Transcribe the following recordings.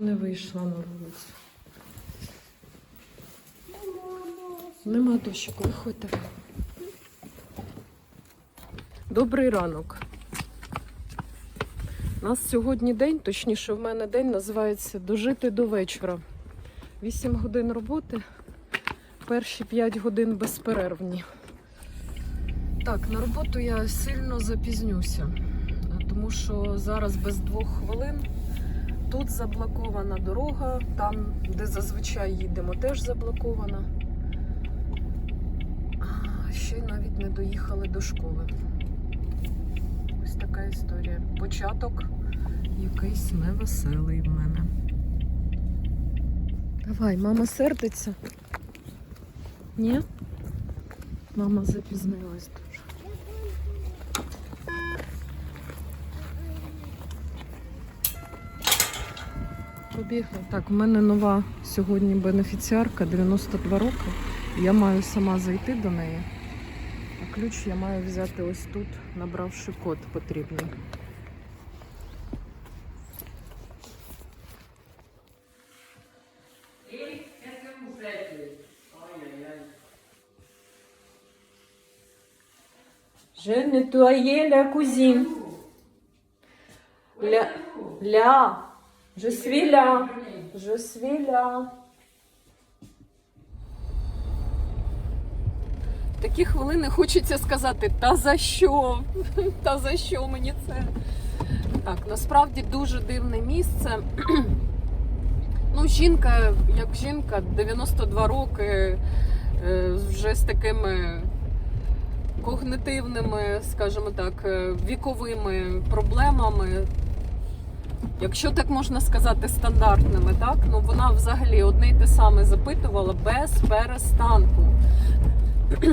Не вийшла на вулицю. Нема дощику, виходьте. Добрий ранок. У нас сьогодні день, точніше, в мене день називається Дожити до вечора. 8 годин роботи, перші 5 годин безперервні. Так, на роботу я сильно запізнюся, тому що зараз без двох хвилин Тут заблокована дорога, там, де зазвичай їдемо, теж заблокована. Ще й навіть не доїхали до школи. Ось така історія. Початок якийсь невеселий в мене. Давай, мама сердиться. Ні? Мама запізнилась дуже. Побігла. Так, в мене нова сьогодні бенефіціарка 92 роки. Я маю сама зайти до неї. А ключ я маю взяти ось тут, набравши код потрібний. Je nettoyais la cuisine. Là, là, je suis là, je suis là. Такі хвилини хочеться сказати, та за що? Та за що мені це? Так, насправді дуже дивне місце. Ну, жінка, як жінка, 92 роки, е, вже з такими когнитивними, скажімо так, е, віковими проблемами. Якщо так можна сказати, стандартними, так? Ну вона взагалі одне й те саме запитувала без перестанку.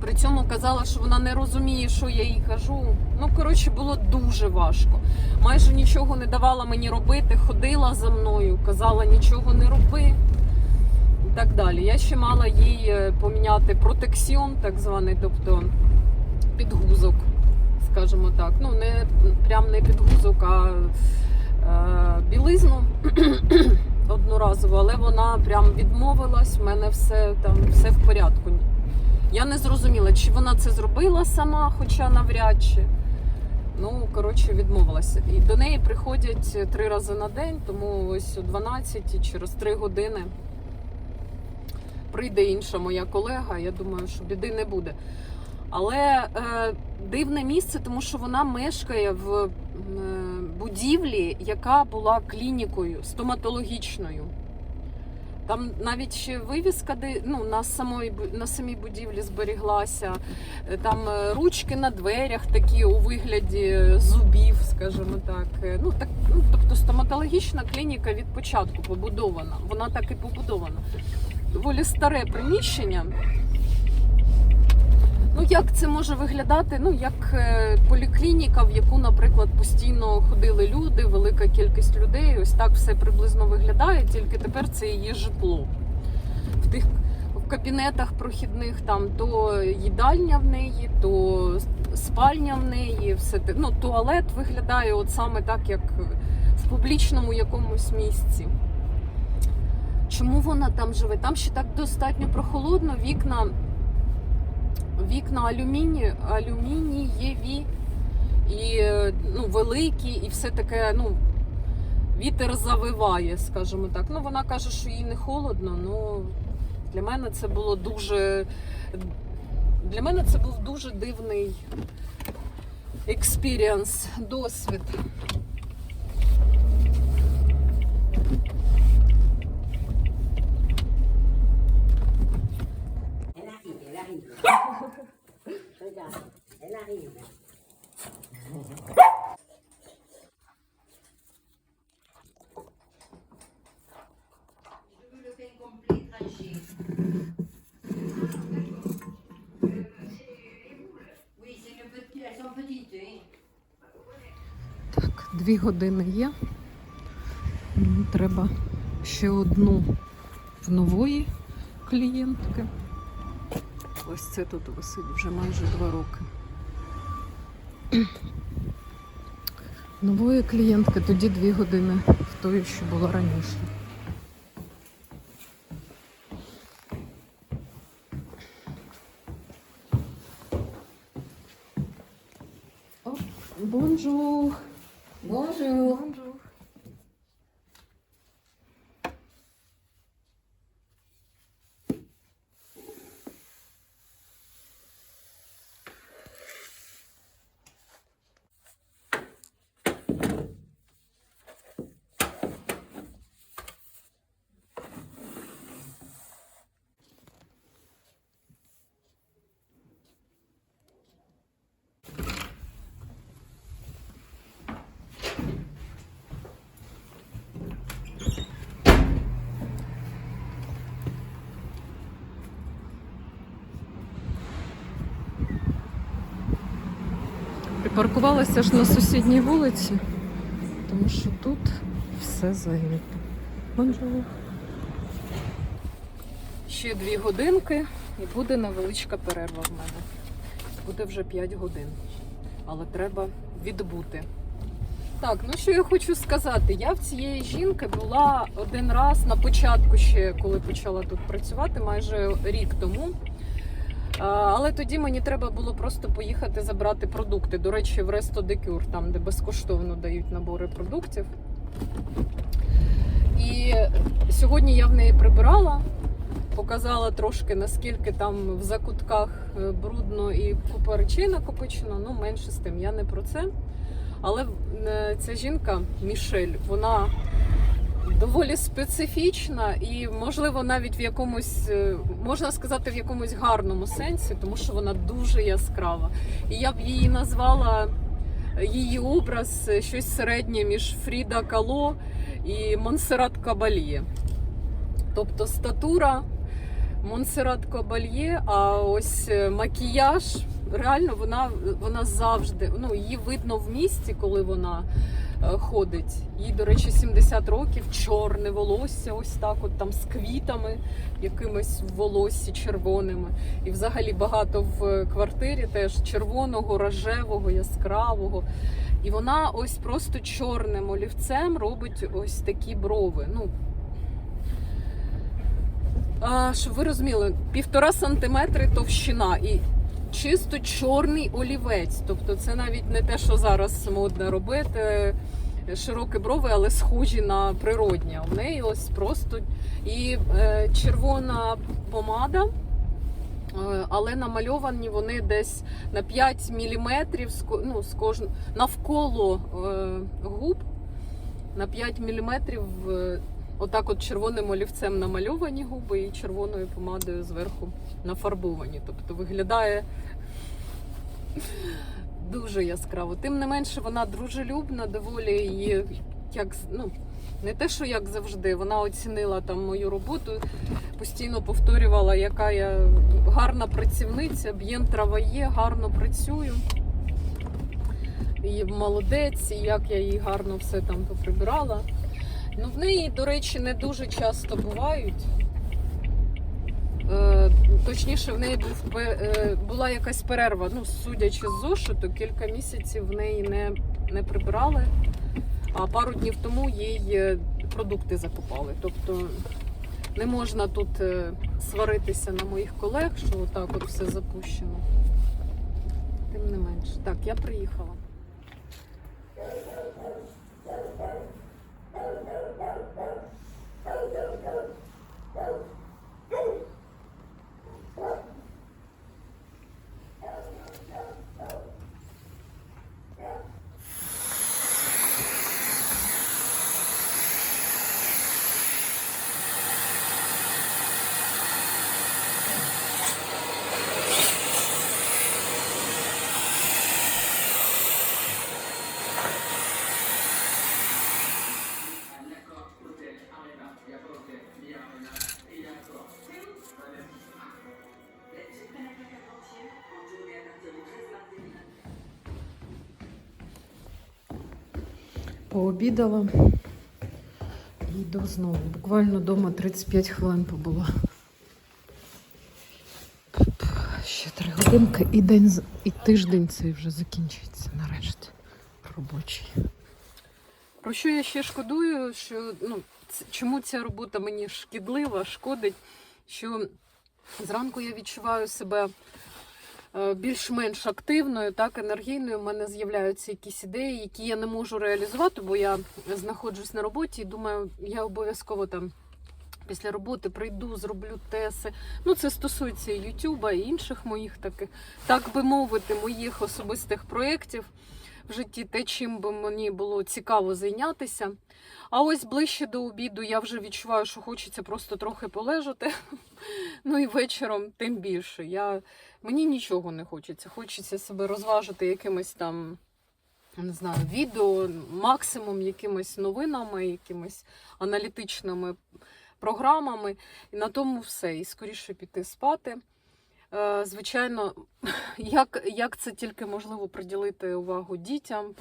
При цьому казала, що вона не розуміє, що я їй кажу. Ну, коротше, було дуже важко. Майже нічого не давала мені робити, ходила за мною, казала нічого не роби і так далі. Я ще мала їй е, поміняти протекціон, так званий, тобто підгузок, скажімо так. Ну, не прям не підгузок, а е, білизну одноразово, але вона прям відмовилась, в мене все там все в порядку. Я не зрозуміла, чи вона це зробила сама, хоча навряд чи. Ну, коротше, відмовилася. І до неї приходять три рази на день, тому ось о 12 через 3 години прийде інша моя колега. Я думаю, що біди не буде. Але е, дивне місце, тому що вона мешкає в е, будівлі, яка була клінікою стоматологічною. Там навіть ще вивіска, де ну на самої на самій будівлі зберіглася. Е, Там е, ручки на дверях такі у вигляді зубів, скажімо так. Е, Ну так, ну тобто стоматологічна клініка від початку побудована. Вона так і побудована. Доволі старе приміщення. Як це може виглядати? Ну, як е, поліклініка, в яку, наприклад, постійно ходили люди, велика кількість людей. Ось так все приблизно виглядає, тільки тепер це її житло. В тих в кабінетах прохідних там то їдальня в неї, то спальня в неї, все. Ну, туалет виглядає от саме так, як в публічному якомусь місці. Чому вона там живе? Там ще так достатньо прохолодно, вікна вікна алюміні, алюмінієві і е, ну, великі, і все таке, ну, вітер завиває, скажімо так. Ну, вона каже, що їй не холодно, ну для мене це було дуже. Для мене це був дуже дивний експіріанс, досвід. Так, дві години є. Треба ще одну в нової клієнтки. Ось це тут висить вже майже два роки. Нової клієнтки тоді дві години в тою, що була раніше. Бонжур. Bonjour. Бонжур. Припаркувалася ж на сусідній вулиці, тому що тут все зайнято. Бонжур. Ще дві годинки і буде невеличка перерва в мене. Буде вже 5 годин. Але треба відбути. Так, ну що я хочу сказати? Я в цієї жінки була один раз на початку ще, коли почала тут працювати, майже рік тому. Але тоді мені треба було просто поїхати забрати продукти. До речі, в Ресто Декюр, там, де безкоштовно дають набори продуктів. І сьогодні я в неї прибирала, показала трошки, наскільки там в закутках е, брудно і купа речей накопичено. Ну, менше з тим, я не про це. Але е, ця жінка, Мішель, вона доволі специфічна і, можливо, навіть в якомусь, е, можна сказати, в якомусь гарному сенсі, тому що вона дуже яскрава. І я б її назвала е, її образ е, щось середнє між Фріда Кало і Монсеррат Кабальє. Тобто статура Монсеррат Кабальє, а ось макіяж. Реально, вона, вона завжди, ну, її видно в місті, коли вона ходить. Їй, до речі, 70 років, чорне волосся, ось так, от там з квітами, якимись в волоссі червоними. І взагалі багато в квартирі теж червоного, рожевого, яскравого. І вона ось просто чорним олівцем робить ось такі брови. Ну, а, щоб ви розуміли, півтора сантиметри товщина і чисто чорний олівець. Тобто це навіть не те, що зараз модно робити. Широкі брови, але схожі на природні. В неї ось просто і е, червона помада, е, але намальовані вони десь на 5 міліметрів ну, з кож... навколо е, губ на 5 міліметрів е, отак от червоним олівцем намальовані губи і червоною помадою зверху нафарбовані. Тобто виглядає дуже яскраво. Тим не менше, вона дружелюбна, доволі її як ну. Не те, що як завжди, вона оцінила там мою роботу, постійно повторювала, яка я гарна працівниця, б'єн travaє, гарно працюю. І молодець, і як я їй гарно все там поприбирала. Ну, в неї, до речі, не дуже часто бувають. Точніше, в неї був, е, була якась перерва. Ну, судячи з зошиту, кілька місяців в неї не, не прибирали, а пару днів тому їй е, продукти закупали. Тобто не можна тут е, сваритися на моїх колег, що отак от все запущено. Тим не менше. Так, я приїхала. Пообідала і йду знову. Буквально вдома 35 хвилин побула. Ще три годинки і день і тиждень цей вже закінчується нарешті робочий. Про що я ще шкодую? Що ну чому ця робота мені шкідлива, шкодить? Що зранку я відчуваю себе більш-менш активною, так енергійною. У мене з'являються якісь ідеї, які я не можу реалізувати, бо я знаходжусь на роботі і думаю, я обов'язково там. Після роботи прийду, зроблю теси. Ну, це стосується Ютуба і інших моїх таких, так би мовити, моїх особистих проєктів в житті, те, чим би мені було цікаво зайнятися. А ось ближче до обіду я вже відчуваю, що хочеться просто трохи полежати. Ну і вечором тим більше. Я... Мені нічого не хочеться. Хочеться себе розважити якимись там. Не знаю, відео, максимум якимись новинами, якимись аналітичними програмами. І на тому все. І скоріше піти спати. Е, Звичайно, як, як це тільки можливо приділити увагу дітям,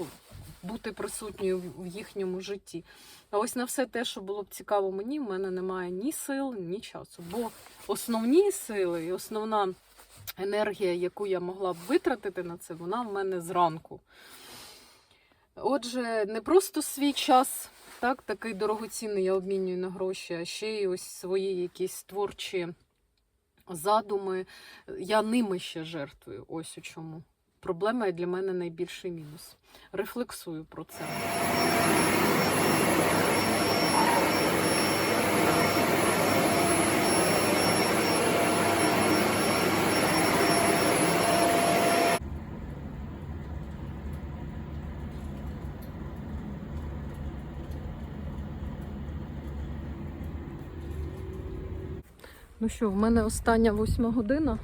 бути присутньою в- в їхньому житті. А ось на все те, що було б цікаво мені, в мене немає ні сил, ні часу. Бо основні сили і основна енергія, яку я могла б витратити на це, вона в мене зранку. Отже, не просто свій час, так, такий дорогоцінний я обмінюю на гроші, а ще й ось свої якісь творчі задуми. Я ними ще жертвую. Ось у чому. Проблема для мене найбільший мінус. Рефлексую про це. Ну що, в мене остання восьма година.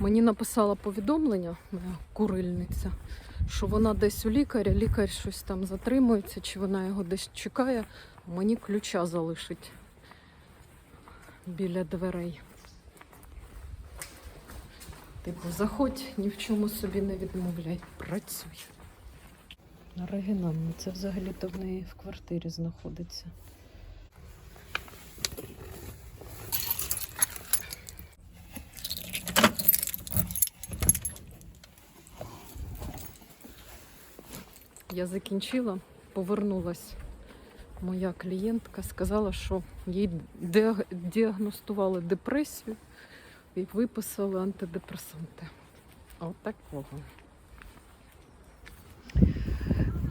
Мені написала повідомлення, моя курильниця, що вона десь у лікаря, лікар щось там затримується, чи вона його десь чекає. Мені ключа залишить біля дверей. Типу, заходь, ні в чому собі не відмовляй, працюй. Оригінально, це взагалі-то в неї в квартирі знаходиться. Я закінчила, повернулась моя клієнтка, сказала, що їй діагностували депресію і виписали антидепресанти. От такого.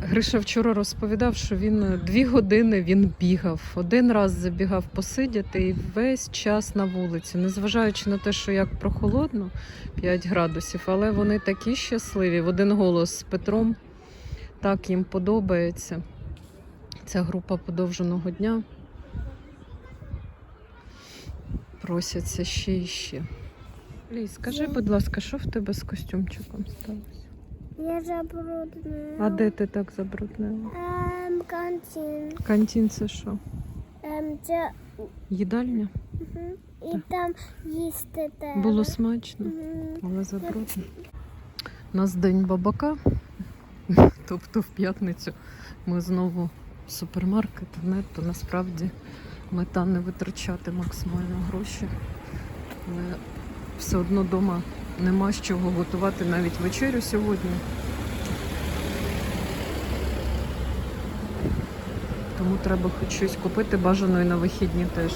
Гриша вчора розповідав, що він дві години він бігав. Один раз забігав посидіти і весь час на вулиці, незважаючи на те, що як прохолодно 5 градусів, але вони такі щасливі. В один голос з Петром так їм подобається. Ця група подовженого дня. Просяться ще і ще. Лій, скажи, будь ласка, що в тебе з костюмчиком сталося? Я забруднила. А де ти так забруднила? Ем, кантин. Кантін це що? Ем, це Їдальня? мгм. і Так. там їсти треба. Було смачно, Мгм. але забруднено. У нас день бабака, тобто в п'ятницю ми знову в супермаркет, не, то насправді мета не витрачати максимально гроші. Але все одно вдома нема з чого готувати навіть вечерю сьогодні. Тому треба хоч щось купити, бажано і на вихідні теж.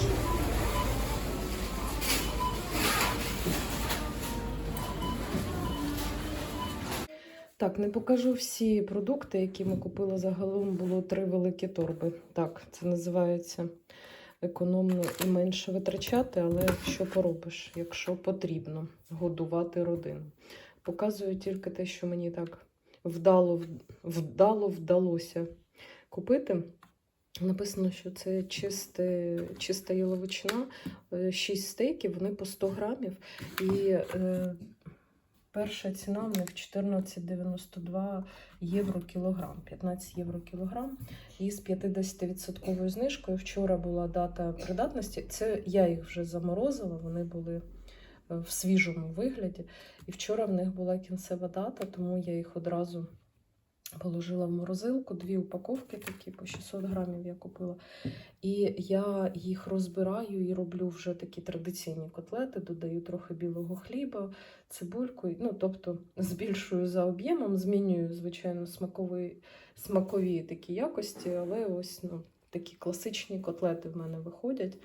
Не покажу всі продукти, які ми купили загалом. Було три великі торби. Так, це називається економно і менше витрачати, але що поробиш, якщо потрібно годувати родину. Показую тільки те, що мені так вдало, вдало вдалося купити. Написано, що це чисте, чиста яловичина, 6 стейків, вони по 100 грамів. І е, перша ціна в них 14,92 євро кілограм, 15 євро кілограм. І з 50% знижкою вчора була дата придатності. Це я їх вже заморозила, вони були е, в свіжому вигляді. І вчора в них була кінцева дата, тому я їх одразу положила в морозилку. Дві упаковки такі по 600 грамів я купила. І я їх розбираю і роблю вже такі традиційні котлети, додаю трохи білого хліба, цибульку, ну тобто збільшую за об'ємом, змінюю, звичайно, смаковий смакові такі якості, але ось ну, такі класичні котлети в мене виходять.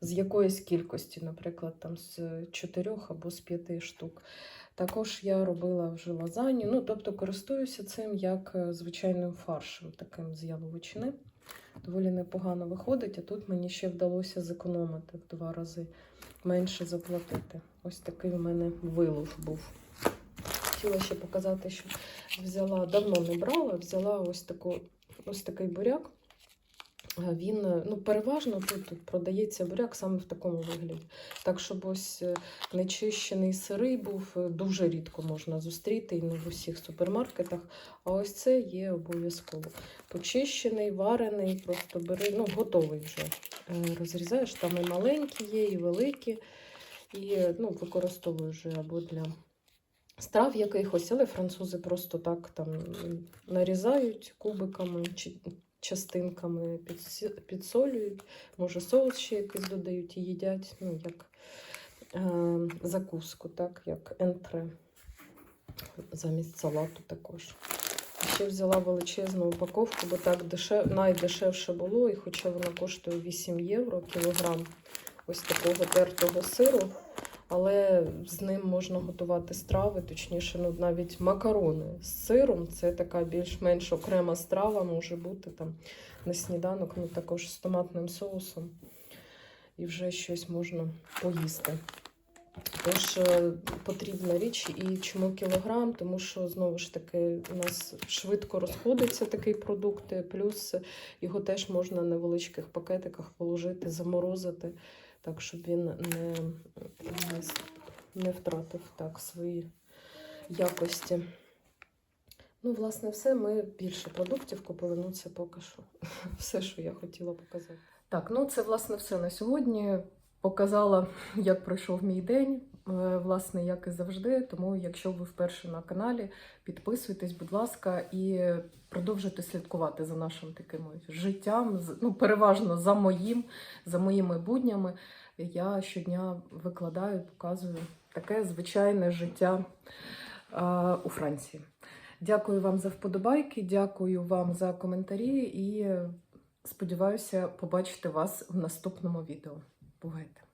З якоїсь кількості, наприклад, там з чотирьох або з п'яти штук. Також я робила вже лазанью, ну тобто користуюся цим як е, звичайним фаршем, таким з яловичини. Доволі непогано виходить, а тут мені ще вдалося зекономити в два рази менше заплатити. Ось такий у мене вилов був. Хотіла ще показати, що взяла, давно не брала, взяла ось, таку, ось такий буряк. Е, Він е, ну, переважно тут продається буряк саме в такому вигляді. Так, щоб ось е, нечищений сирий був, дуже рідко можна зустріти і не в усіх супермаркетах. А ось це є обов'язково. Почищений, варений, просто бери, ну, готовий вже. Розрізаєш, там і маленькі є, і великі. І ну, вже або для страв якихось, але французи просто так там нарізають кубиками чи частинками, підсолюють, може соус ще якийсь додають і їдять, ну, як е, закуску, так, як ентре замість салату також. Ще взяла величезну упаковку, бо так дешев... найдешевше було, і хоча воно коштує 8 євро кілограм ось такого тертого сиру, але з ним можна готувати страви, точніше, ну, навіть макарони з сиром. Це така більш-менш окрема страва, може бути там на сніданок, ну також з томатним соусом. І вже щось можна поїсти. Тож е, потрібна річ і чому кілограм, тому що знову ж таки у нас швидко розходиться такий продукт, е, плюс його теж можна в невеличких пакетиках положити, заморозити, так щоб він не, не, втратив так свої якості. Ну, власне, все. Ми більше продуктів купили. Ну, це поки що все, що я хотіла показати. Так, ну це власне все на сьогодні. Показала, як пройшов мій день, власне, як і завжди. Тому, якщо ви вперше на каналі, підписуйтесь, будь ласка, і продовжуйте слідкувати за нашим таким життям, ну, переважно за моїм, за моїми буднями. Я щодня викладаю, показую таке звичайне життя е, у Франції. Дякую вам за вподобайки, дякую вам за коментарі і сподіваюся побачити вас в наступному відео. Бувайте!